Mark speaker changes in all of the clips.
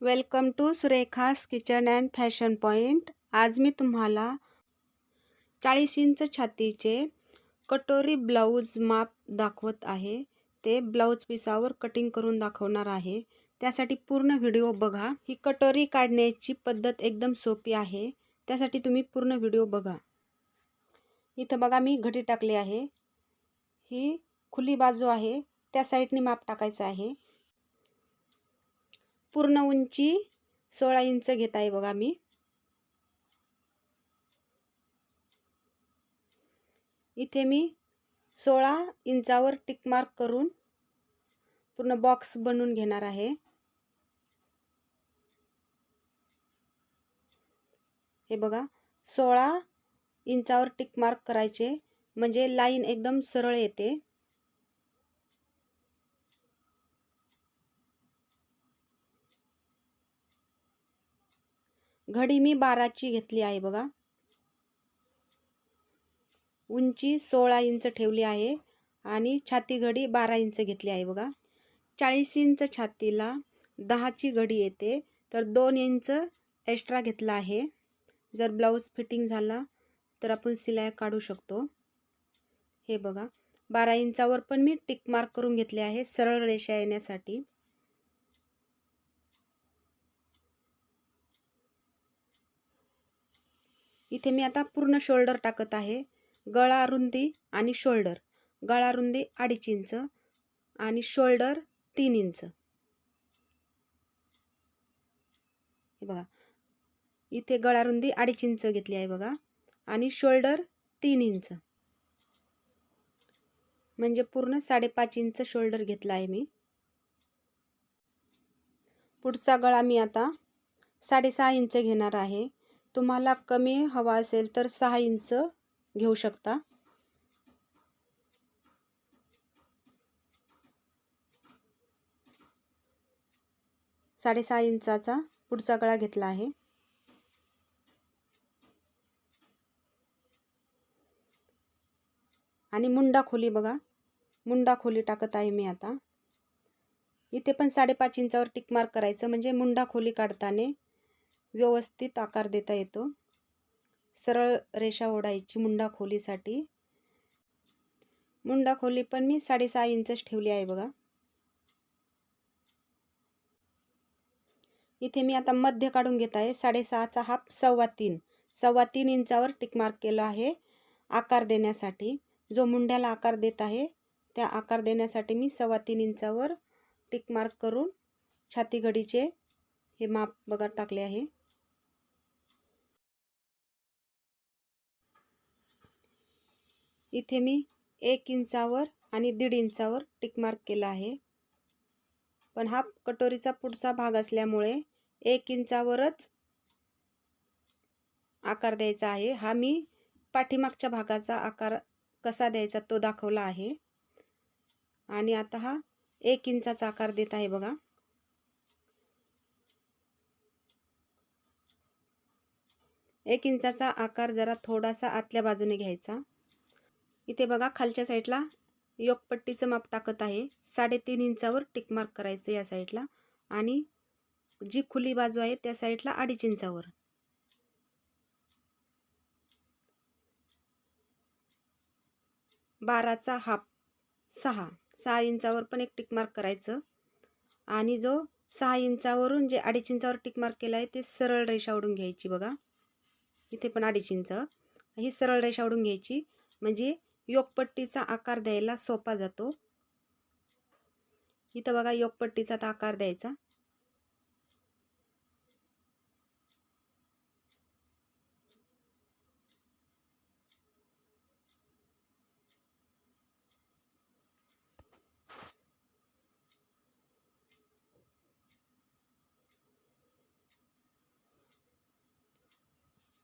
Speaker 1: Welcome to Surekha's kitchen and fashion point आज मी तुम्हाला चाळीस इंच छातीचे कटोरी ब्लाऊज माप दाखवत आहे. ते ब्लाऊज पिसावर कटिंग करून दाखवणार आहे. त्यासाठी पूर्ण व्हिडिओ बघा. ही कटोरी काढण्याची पद्धत एकदम सोपी आहे. त्यासाठी तुम्ही पूर्ण व्हिडिओ बघा. इथं बघा मी घडी टाकली आहे. ही खुली बाजू आहे. त्या साईडने माप टाकायचं आहे. पूर्ण उंची सोळा इंच घेत आहे बघा मी. इथे मी सोळा इंचावर टिक मार्क करून पूर्ण बॉक्स बनवून घेणार आहे. हे बघा सोळा इंचावर टिक मार्क करायचे म्हणजे लाईन एकदम सरळ येते. घडी मी बाराची घेतली आहे बघा. उंची सोळा इंच ठेवली आहे आणि छाती घडी बारा इंच घेतली आहे बघा. चाळीस इंच छातीला दहाची घडी येते तर दोन इंच एक्स्ट्रा घेतला आहे. जर ब्लाऊज फिटिंग झाला तर आपण सिलाई काढू शकतो. हे बघा बारा इंचावर पण मी टिक मार्क करून घेतले आहे सरळ रेषा येण्यासाठी. इथे मी आता पूर्ण शोल्डर टाकत आहे. गळा रुंदी आणि शोल्डर. गळा रुंदी अडीच इंच आणि शोल्डर तीन इंच. हे बघा. इथे गळा रुंदी अडीच इंच घेतली आहे बघा. आणि शोल्डर तीन इंच. म्हणजे पूर्ण साडेपाच इंच शोल्डर घेतला आहे मी. पुढचा गळा मी आता साडेसहा इंच घेणार आहे. तुम्हाला कमी हवा असेल तर सहा इंच घेऊ शकता. साडेसहा इंचाचा पुढचा गळा घेतला आहे. आणि मुंडा खोली बघा. मुंडा खोली टाकत आहे मी आता. इथे पण साडेपाच इंचावर टिक मार्क करायचं म्हणजे मुंडा खोली काढताना व्यवस्थित आकार देता येतो. सरळ रेषा ओढायची मुंडा खोलीसाठी मुंडा खोली पण मी साडेसहा इंचच ठेवली आहे बघा. इथे मी आता मध्य काढून घेत आहे. साडेसहाचा हा सव्वा तीन. सव्वा तीन इंचावर टिकमार्क केलं केला आहे आकार देण्यासाठी. जो मुंड्याला आकार देत आहे त्या आकार देण्यासाठी मी सव्वा तीन इंचावर टिकमार्क करून छाती घडीचे हे माप बघा टाकले आहे. इथे मी एक इंचावर आणि दीड इंचावर टिकमार्क केला आहे. पण हा कटोरीचा पुढचा भाग असल्यामुळे एक इंचावरच आकार द्यायचा आहे. हा मी पाठीमागच्या भागाचा आकार कसा द्यायचा तो दाखवला आहे. आणि आता हा एक इंचाचा आकार देत आहे बघा. एक इंचाचा आकार जरा थोडासा आतल्या बाजूने घ्यायचा. इथे बघा खालच्या साईडला योगपट्टीचं माप टाकत आहे. साडेतीन इंचावर टिकमार्क करायचं या साईडला. आणि जी खुली बाजू आहे त्या साईडला अडीच इंचावर. बाराचा हाफ सहा. सहा इंचावर पण एक टिकमार्क करायचं. आणि जो सहा इंचावरून जे अडीच इंचावर टिकमार्क केला आहे ते सरळ रेषा ओढून घ्यायची बघा. इथे पण अडीच इंच. ही सरळ रेषा ओढून घ्यायची. म्हणजे योगपट्टीचा आकार द्यायला सोपा जातो. इथं बघा योगपट्टीचा आकार द्यायचा.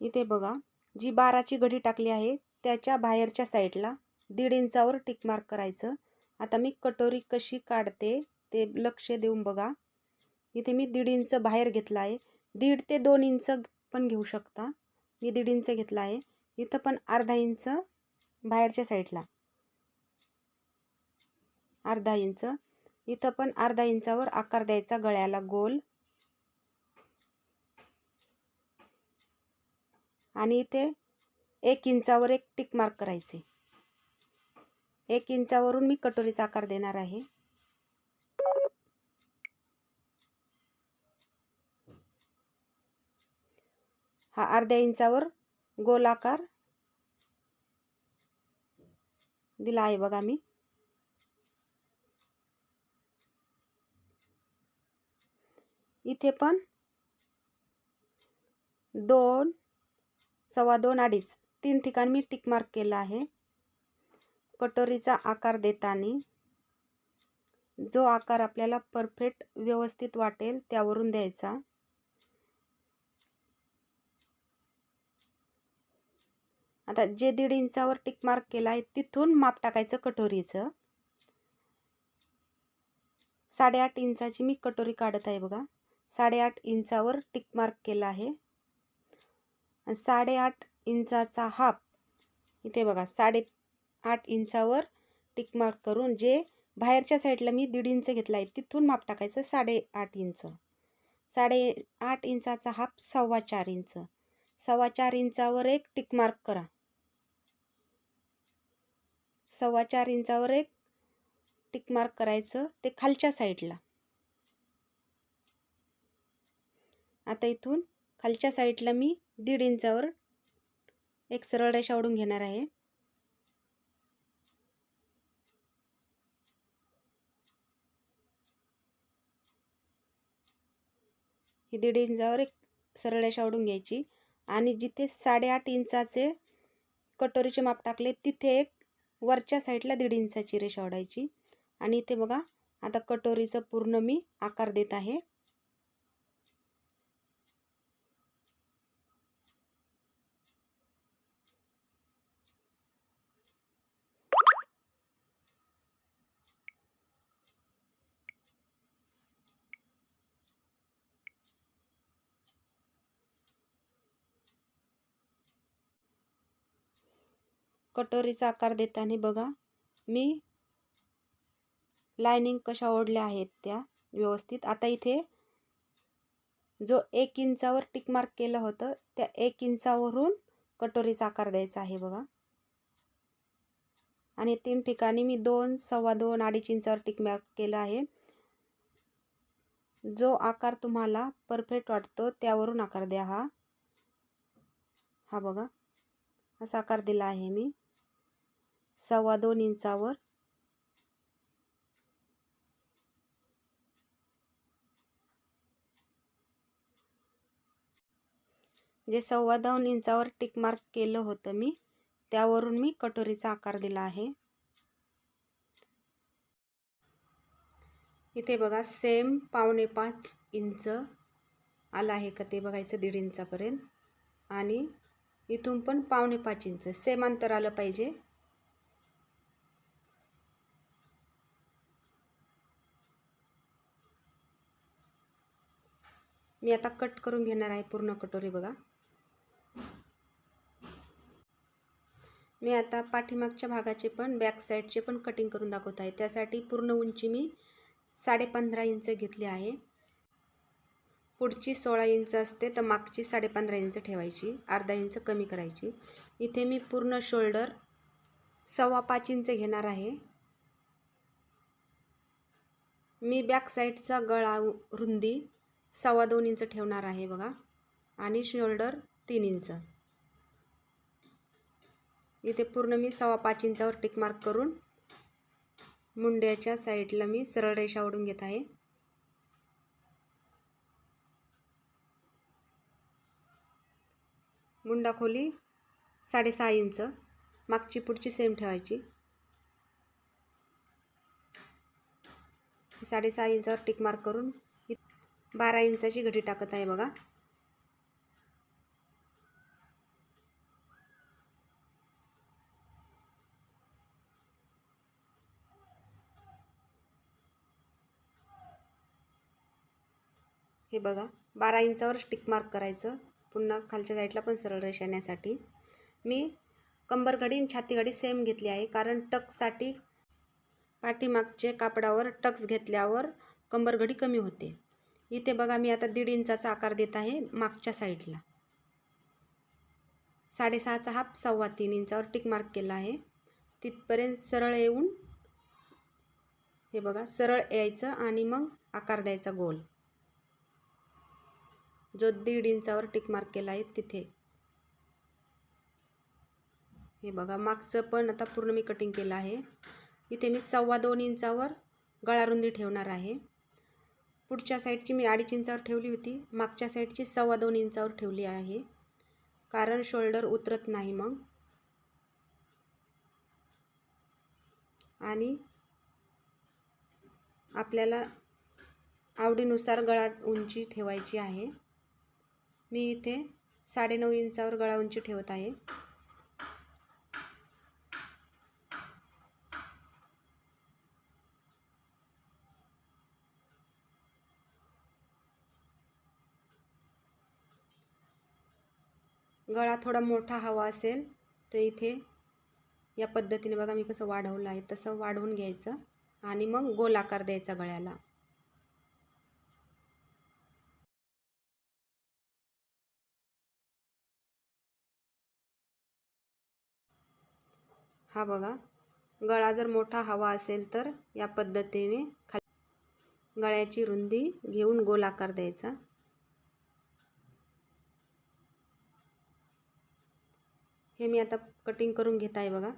Speaker 1: इथे बघा जी बाराची घडी टाकली आहे त्याच्या बाहेरच्या साईडला दीड इंचावर टिकमार्क करायचं. आता मी कटोरी कशी काढते ते लक्ष देऊन बघा. इथे मी दीड इंच बाहेर घेतला आहे. दीड ते दोन इंच पण घेऊ शकता. मी दीड इंच घेतला आहे. इथं पण अर्धा इंच बाहेरच्या साईडला. अर्धा इंच. इथं पण अर्धा इंचावर आकार द्यायचा गळ्याला गोल. आणि इथे एक इंचावर एक टिक मार्क करायचे. एक इंचावरून मी कटोरीचा आकार देणार आहे. हा अर्ध्या इंचावर गोल आकार दिला आहे बघा मी. इथे पण दोन सव्वा दोन अडीच. तीन ठिकाणी मी टिक मार्क केला आहे. कटोरीचा आकार देताना जो आकार आपल्याला परफेक्ट व्यवस्थित वाटेल त्यावरून द्यायचा. आता जे दीड इंचावर टिक मार्क केला आहे तिथून माप टाकायचं कटोरीचं. साडेआठ इंचाची मी कटोरी काढत आहे बघा. साडेआठ इंचावर टिक मार्क केला आहे. साडेआठ इंचाचा हाफ. इथे बघा साडे आठ इंचावर टिक मार्क करून जे बाहेरच्या साईडला मी दीड इंच घेतला आहे तिथून माप टाकायचं साडेआठ इंच. साडे आठ इंचाचा हाफ सव्वा चार इंच. सव्वा चार इंचावर एक टिक मार्क करा. सव्वा चार इंचावर एक टिक मार्क करायचं ते खालच्या साईडला. आता इथून खालच्या साईडला मी दीड इंचावर एक सरळ रेषा ओढून घेणार आहे. ही दीड इंचावर एक सरळ रेषा ओढून घ्यायची. आणि जिथे साडेआठ इंचाचे कटोरीचे माप टाकले तिथे एक वरच्या साईडला दीड इंचाची रेषा ओढायची. आणि इथे बघा आता कटोरीचं पूर्ण मी आकार देत आहे. कटोरीचा आकार देताना बघा. मी लायनिंग कशा ओढल्या आहेत त्या व्यवस्थित. आता इथे जो एक इंचावर टिक मार्क केलं होतं त्या एक इंचावरून कटोरीचा आकार द्यायचा आहे बघा. आणि तीन ठिकाणी मी दोन सव्वा दोन अडीच इंचावर टिक मार्क केलं आहे. जो आकार तुम्हाला परफेक्ट वाटतो त्यावरून आकार द्या हा. हा बघा. असा आकार दिला आहे मी. सव्वा दोन इंचावर. जे सव्वा दोन इंचावर टिक मार्क केलं होतं मी त्यावरून मी कटोरीचा आकार दिला आहे. इथे बघा सेम पावणे पाच इंच आला आहे का ते बघायचं दीड इंचापर्यंत. आणि इथून पण पावणे पाच इंच सेम अंतर आलं पाहिजे. मी आता कट करून घेणार आहे पूर्ण कटोरी बघा. मी आता पाठीमागच्या भागाचे पण बॅक साईडचे पण कटिंग करून दाखवत आहे. त्यासाठी पूर्ण उंची मी साडेपंधरा इंच घेतली आहे. पुढची सोळा इंच असते तर मागची साडेपंधरा इंच ठेवायची अर्धा इंच कमी करायची. इथे मी पूर्ण शोल्डर सव्वा पाच इंच घेणार आहे. मी बॅक साईडचा गळा रुंदी सव्वा दोन इंच ठेवणार आहे बघा. आणि शोल्डर तीन इंच. इथे पूर्ण मी सव्वा पाच इंचावर टिक मार्क करून मुंड्याच्या साईडला मी सरळ रेषा ओढून घेत आहे. मुंडा खोली साडेसहा इंच. मागची पुढची सेम ठेवायची. साडेसहा इंचावर टिक मार्क करून बारा इंचाची घडी टाकत आहे बघा. हे बघा बारा इंचावर स्टिक मार्क करायचं. पुन्हा खालच्या साईडला पण सरळ रेष येण्यासाठी. मी कंबर घडी आणि छाती घडी सेम घेतली आहे कारण टक्ससाठी पाठीमागचे कापडावर टक्स घेतल्यावर कंबर घडी कमी होते. इथे बघा मी आता दीड इंचाचा आकार देत आहे मागच्या साईडला. साडेसहाचा हाफ सव्वा तीन इंचावर टिक मार्क केला आहे. तिथपर्यंत सरळ येऊन हे बघा सरळ यायचं आणि मग आकार द्यायचा गोल. जो दीड इंचावर टिक मार्क केला आहे तिथे. हे बघा मागचं पण आता पूर्ण मी कटिंग केलं आहे. इथे मी सव्वा दोन इंचावर गळारुंदी ठेवणार आहे. पुढच्या साईडची मी अडीच इंचावर ठेवली होती. मागच्या साईडची सव्वा दोन इंचावर ठेवली आहे. कारण शोल्डर उतरत नाही मग. आणि आपल्याला आवडीनुसार गळा उंची ठेवायची आहे. मी इथे साडेनऊ इंचावर गळा उंची ठेवत आहे. गळा थोडा मोठा हवा असेल तर इथे या पद्धतीने बघा मी कसं वाढवलं आहे. तसं वाढवून घ्यायचं आणि मग गोल आकार द्यायचा गळ्याला. हा बघा गळा जर मोठा हवा असेल तर या पद्धतीने खाली गळ्याची रुंदी घेऊन गोलाकार द्यायचा. हे मी आता कटिंग करून घेत आहे बघा.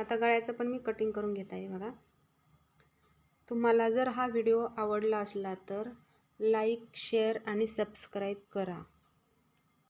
Speaker 1: आता गळ्याचं पण मी कटिंग करून घेत आहे बघा. तुम्हाला जर हा व्हिडिओ आवडला असला तर लाईक शेअर आणि सबस्क्राईब करा.